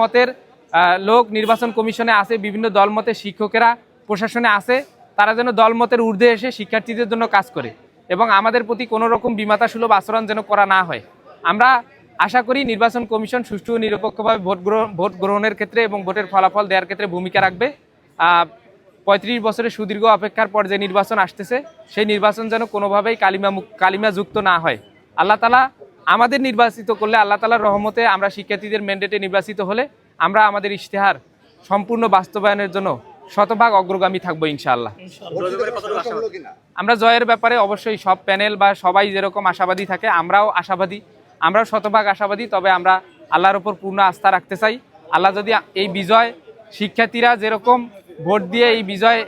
মতের লোক নির্বাচন কমিশনে আছে বিভিন্ন দলমতের শিক্ষকেরা প্রশাসনে আছে তারা যেন দলমতের ঊর্ধ্বে এসে শিক্ষার্থীদের জন্য কাজ করে এবং আমাদের প্রতি কোনো রকম বিমাতা সুলভ আচরণ যেন করা না হয়। আমরা আশা করি নির্বাচন কমিশন সুষ্ঠু ও নিরপেক্ষভাবে ভোট গ্রহণ, ভোট গ্রহণের ক্ষেত্রে এবং ভোটের ফলাফল দেওয়ার ক্ষেত্রে ভূমিকা রাখবে। পঁয়ত্রিশ বছরের সুদীর্ঘ অপেক্ষার পর যে নির্বাচন আসতেছে, সেই নির্বাচন যেন কোনোভাবেই কালিমা কালিমা যুক্ত না হয়। আল্লাহ তালা আমাদের নির্বাচিত করলে আল্লাহ তালার রহমতে আমরা শিক্ষার্থীদের ম্যান্ডেটে নির্বাচিত হলে আমরা আমাদের ইশতেহার সম্পূর্ণ বাস্তবায়নের জন্য শতভাগ অগ্রগামী থাকব ইনশাআল্লাহ। আমরা জয়ের ব্যাপারে অবশ্যই সব প্যানেল বা সবাই যেরকম আশাবাদী থাকে, আমরাও আশাবাদী। আমরাও শতভাগ আশাবাদী, তবে আমরা আল্লাহর ওপর পূর্ণ আস্থা রাখতে চাই। আল্লাহ যদি এই বিজয় শিক্ষার্থীরা যেরকম ভোট দিয়ে এই বিজয়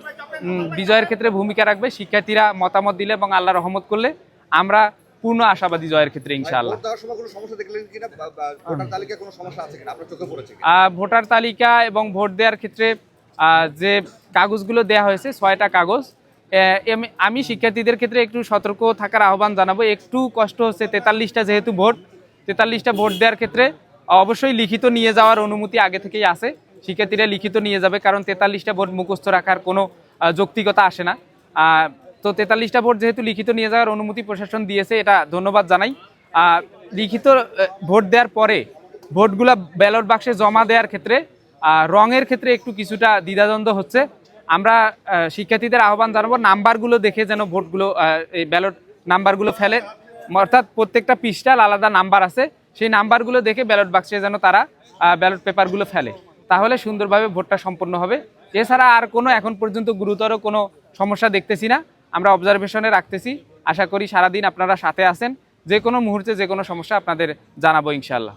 বিজয়ের ক্ষেত্রে ভূমিকা রাখবে, শিক্ষার্থীরা মতামত দিলে এবং আল্লাহ রহমত করলে আমরা পূর্ণ আশাবাদী জয়ের ক্ষেত্রে ইনশাআল্লাহ। ভোটার তালিকা এবং ভোট দেওয়ার ক্ষেত্রে যে কাগজগুলো দেয়া হয়েছে ছয়টা কাগজ আমি শিক্ষার্থীদের ক্ষেত্রে একটু সতর্ক থাকার আহ্বান জানাব। একটু কষ্ট হচ্ছে তেতাল্লিশটা যেহেতু ভোট তেতাল্লিশটা ভোট দেওয়ার ক্ষেত্রে অবশ্যই লিখিত নিয়ে যাওয়ার অনুমতি আগে থেকেই আছে। শিক্ষার্থীরা লিখিত নিয়ে যাবে কারণ তেতাল্লিশটা ভোট মুখস্থ রাখার কোনো যৌক্তিকতা আসে না। তো তেতাল্লিশটা ভোট যেহেতু লিখিত নিয়ে যাওয়ার অনুমতি প্রশাসন দিয়েছে, এটা ধন্যবাদ জানাই। লিখিত ভোট দেওয়ার পরে ভোটগুলা ব্যালট বাক্সে জমা দেওয়ার ক্ষেত্রে রঙের ক্ষেত্রে একটু কিছুটা দ্বিধাদ্বন্দ্ব হচ্ছে। আমরা শিক্ষার্থীদের আহ্বান জানাব, নাম্বারগুলো দেখে যেন ভোটগুলো এই ব্যালট নাম্বারগুলো ফেলে। অর্থাৎ প্রত্যেকটা পৃষ্ঠার আলাদা নাম্বার আছে, সেই নাম্বারগুলো দেখে ব্যালট বাক্সে যেন তারা ব্যালট পেপারগুলো ফেলে। তাহলে সুন্দরভাবে ভোটটা সম্পন্ন হবে। এছাড়া আর কোনো এখন পর্যন্ত গুরুতর কোনো সমস্যা দেখতেছি না। আমরা অবজারভেশনে রাখতেছি। আশা করি সারাদিন আপনারা সাথে আছেন। যে কোনো মুহূর্তে, যে কোনো সমস্যা আপনাদের জানাব ইনশাল্লাহ